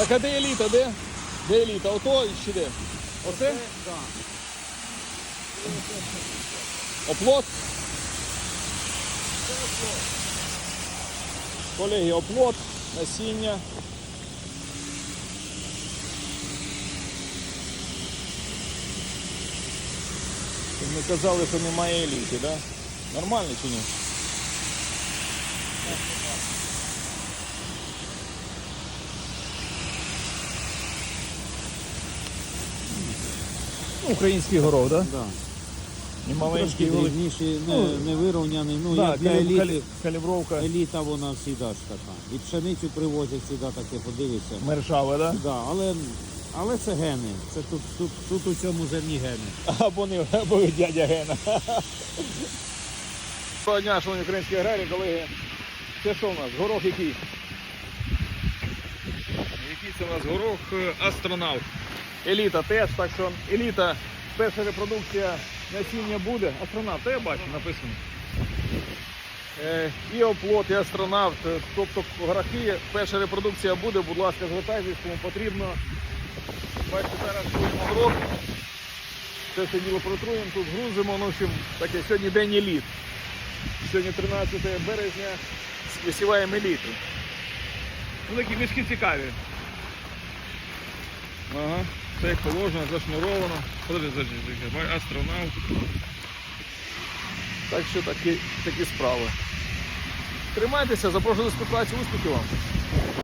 Так а де еліта, де? Де еліта? Ото чи де? Оце? Да. Оплот? Колеги, оплот, насіння. Ми казали, що немає еліти, да? Нормально чи ні? Український горох, да? Да. І маленький, і великий. дрібніший, не, Ну, не вирівняний. Ну, Да, як для калі- еліти, калі- калібровка еліта вона завжди ж така. І пшеницю привозять завжди таке, подивися. мершава, да? Да, але, але це гени. Це тут, тут, тут у цьому зерні гени. Або не або дядя Гена. Доброго дня, шановні українські аграрії, колеги. Це що у нас? Горох який? Який це у нас горох Е, астронавт. Еліта теж, так що еліта, перша репродукція насіння буде. Астронавт, я бачу, написано. Е, і оплот, і астронавт. Тобто горохи, перша репродукція буде, будь ласка, звертайтесь, кому потрібно. Бачите, зараз куємо горох. Це все діло протруємо, тут грузимо. Ну, в общем, таке сьогодні день еліт. Сьогодні 13 березня, висіваємо еліту. Ну такі мішки цікаві. Ага, все як положено, зашнуровано. Подожди, астронавт. Так що такі, такі справи. Тримайтеся, запрошую до співпраці, успіхів вам.